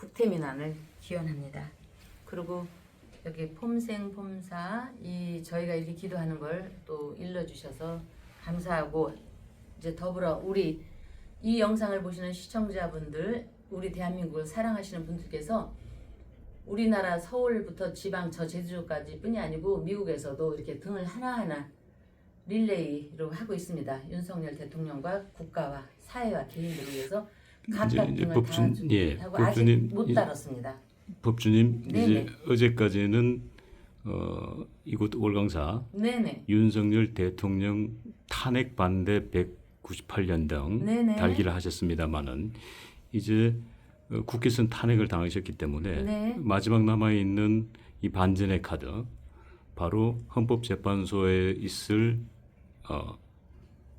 국태민안을 기원합니다. 그리고 여기 폼생 폼사 이 저희가 이렇게 기도하는 걸 또 일러 주셔서 감사하고 이제 더불어 우리 이 영상을 보시는 시청자분들 우리 대한민국을 사랑하시는 분들께서 우리나라 서울부터 지방 저 제주도까지 뿐이 아니고 미국에서도 이렇게 등을 하나하나 릴레이로 하고 있습니다. 윤석열 대통령과 국가와 사회와 개인들을 위해서 이제- 이제 법준- 예, 법준님, 못 이- 달았습니다. 법주님 네네. 이제 어제까지는 어, 이곳 월강사 네네. 윤석열 대통령 탄핵 반대 198년 등 네네. 달기를 하셨습니다마는 이제 어, 국회선 탄핵을 당하셨기 때문에 네. 마지막 남아 있는 이 반전의 카드 바로 헌법재판소에 있을 어,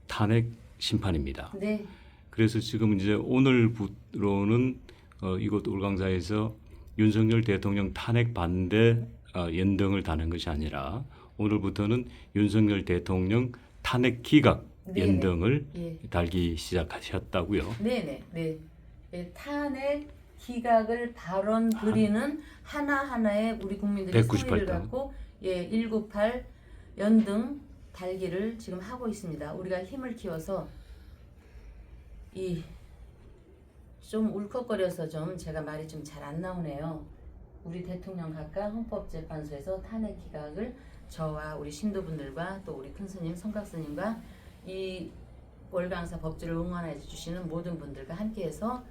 탄핵 심판입니다. 네. 그래서 지금 이제 오늘부로는 어, 이곳 울강사에서 윤석열 대통령 탄핵 반대 어, 연등을 다는 것이 아니라 오늘부터는 윤석열 대통령 탄핵 기각 네네. 연등을 예. 달기 시작하셨다고요. 네네. 네. 예, 탄핵 기각을 발언 드리는 하나 하나의 우리 국민들의 198 성의를 등. 갖고 예, 198 연등 달기를 지금 하고 있습니다. 우리가 힘을 키워서 이 좀 울컥거려서 좀 제가 말이 좀 잘 안 나오네요. 우리 대통령 각각 헌법재판소에서 탄핵 기각을 저와 우리 신도분들과 또 우리 큰 스님, 성각 스님과 이 월강사 법주를 응원해 주시는 모든 분들과 함께해서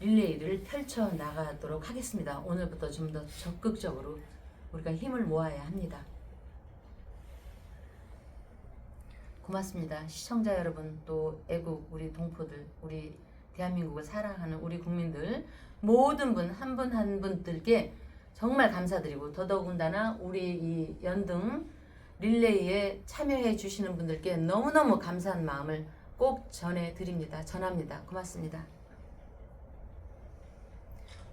릴레이를 펼쳐 나가도록 하겠습니다. 오늘부터 좀 더 적극적으로 우리가 힘을 모아야 합니다. 고맙습니다. 시청자 여러분 또 애국 우리 동포들 우리 대한민국을 사랑하는 우리 국민들 모든 분 한 분 한 분들께 정말 감사드리고 더더군다나 우리 이 연등 릴레이에 참여해 주시는 분들께 너무너무 감사한 마음을 꼭 전해 드립니다. 전합니다. 고맙습니다.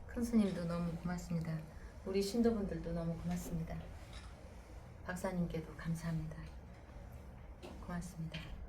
큰 스님도 너무 고맙습니다. 우리 신도분들도 너무 고맙습니다. 박사님께도 감사합니다. 고맙습니다.